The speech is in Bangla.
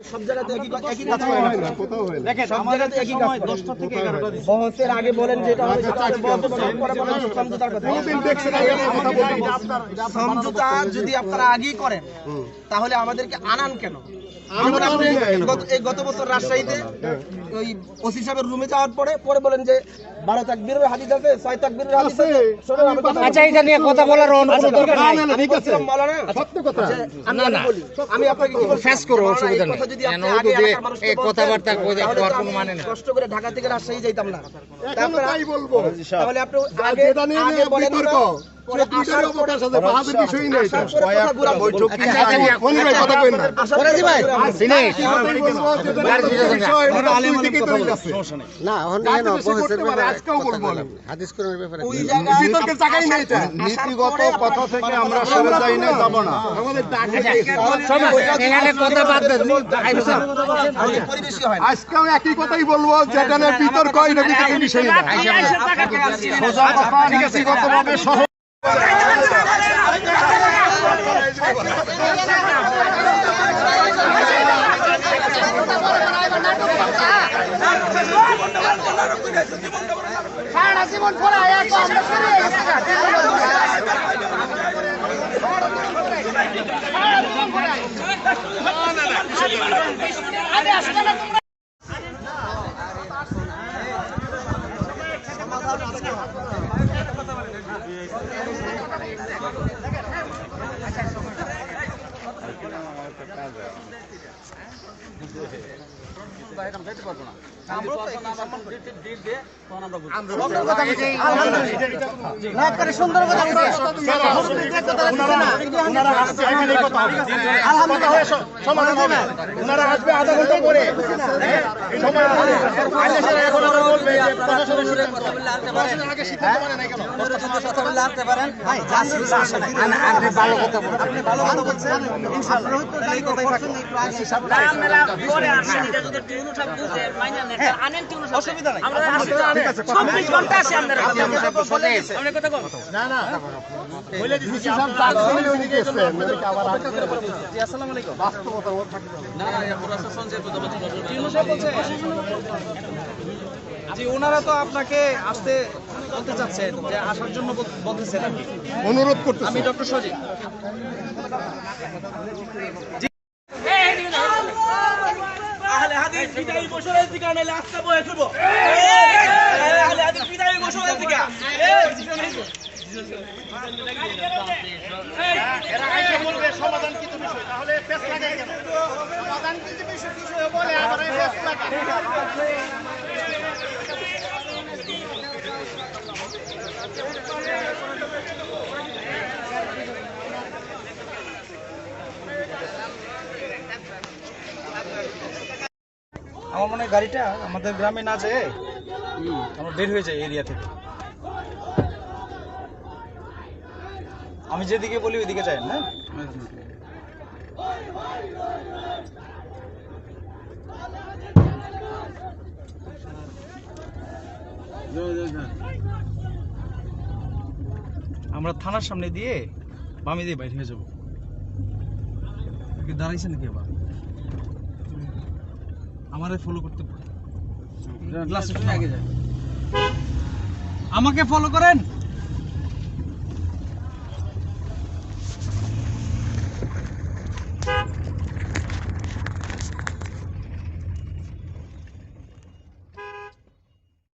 সব জায়গাতে একই একই কাজ হয় না কোথাও হয় না দেখেন সব একই কাজ করে। থেকে এগারোটা দিচ্ছে বহসের আগে বলেন যেটা হবে সেটা হবে পরে বলেন সমঝোতার কথা। কোনদিন দেখছেন আগে কথা বলতে সমঝোতা যদি আপনারা আগেই করেন তাহলে আমাদেরকে আনান কেন? আমরা এই গত বছর রাজশাহীতে ওই ওসি সাহেবের রুমে যাওয়ার পরে পরে বলেন যে বারো তাকবীরের হাদিস আছে ছয় তাকবীরের হাদিস আছে আমি আচ্ছা এটা নিয়ে কথা বলার কোনো দরকার নাই না, না, ঠিক আছে। বলছিলাম মাওলানা সত্য কথা। আমি আমি বলি আমি আপনাকে কি বলছি? ফেস করো, অসুবিধা নেই। যদি আপনি আগে এলাকার মানুষকে কথাবার্তা কোনো মানে নেই। কষ্ট করে ঢাকা থেকে রাজশাহী যাইতাম না। তারপরে- তাই বলব। তাহলে আপনি আগে আগে বলেন আচ্ছা, আচ্ছা। নীতিগত কথা থেকে আমরা সরে যাই না, যাব না। হয়। আজকেও একই কথাই বলব যেটা নিয়ে বিতর্ক হয় বিষয় না সোজা কথা নীতিগতভাবে সহ না, একবারে সুন্দর কথা বলছে। সমাধান হবে ওনারা আসবে আধা ঘণ্টা পরে আপনি ভালো কথা বলছেন অসুবিধা নাই। আছে। না না ওনারা তো আপনাকে আসতে বলতে চাচ্ছেন যে আসার জন্য বলতেছেন অনুরোধ করতেছি। আমি ডক্টর সজিব আহলে হাদিস বিদায়ী বলবে সমাধান কিছু বিষয়? তাহলে কিছু বিষয় বলে আবার আমার মনে হয় গাড়িটা আমাদের গ্রামে না যেয়ে আমরা বের হয়ে যাই এরিয়া থেকে। আমি যেদিকে বলি ওইদিকে যাই না? আমরা থানার সামনে দিয়ে বামে দিয়ে বাইরে হয়ে যাব। কি দাঁড়াইছে নাকি আবার আমারে ফলো করতে পারে। আগে আমাকে ফলো করেন?